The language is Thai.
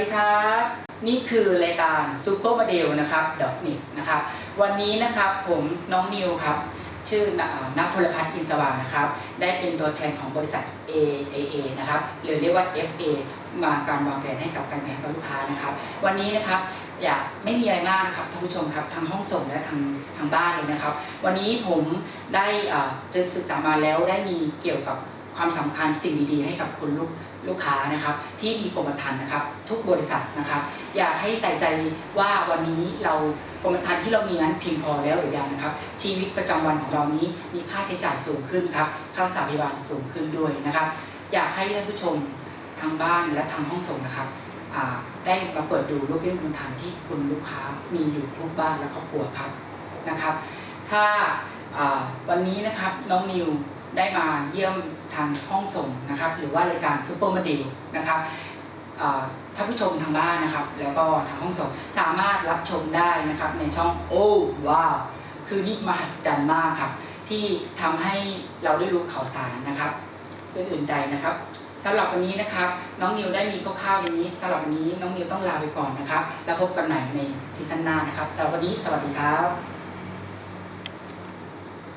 ดีครับ นี่คือรายการซูเปอร์โมเดลนะครับดอกนิกนะครับ วันนี้นะครับผมน้องนิวครับ ชื่อนักพลพัฒน์อินสว่างนะครับ ได้เป็นตัวแทนของบริษัท AAA นะครับหรือเรียกว่า FA มาการวางแผนให้กับการแข่งกับลูกค้านะครับ วันนี้นะครับอยากไม่มีอะไรมากนะครับท่านผู้ชมครับทางห้องส่งและทางทางบ้านเลยนะครับ วันนี้ผมได้เอ่อศึกษามาแล้วได้มีเกี่ยวกับ ความสำคัญสิ่งดีๆให้กับคุณลูกลูกค้านะครับ ที่มีกรมธรรม์นะครับ ทุกบริษัทนะครับ อยากให้ใส่ใจว่าวันนี้เรากรมธรรม์ที่เรามีนั้นเพียงพอแล้วหรือยังนะครับ ชีวิตประจำวันของเรานี้มีค่าใช้จ่ายสูงขึ้นครับค่ารักษาพยาบาลสูงขึ้นด้วยนะครับ อยากให้ท่านผู้ชมทางบ้านและทางห้องส่งนะครับได้มาเปิดดูรูปเล่มกรมธรรม์ที่คุณลูกค้ามีอยู่ทุกบ้านและครอบครัวครับนะครับ ถ้าวันนี้นะครับน้องนิว ได้มาเยี่ยมทางห้องส่งนะครับ หรือว่ารายการซูเปอร์มาดีนะครับท่านผู้ชมทางบ้านนะครับ แล้วก็ทางห้องส่งสามารถรับชมได้นะครับในช่องโอ้ว้าวคือนี่มหัศจรรย์มากครับ ที่ทำให้เราได้รู้ข่าวสารนะครับอื่นใดนะครับสำหรับวันนี้นะครับ น้องนิวได้มีคร่าวๆอย่างนี้สำหรับวันนี้น้องนิวต้องลาไปก่อนนะครับ แล้วพบกันใหม่ในทีซันหน้านะครับสำหรับวันนี้สวัสดีครับ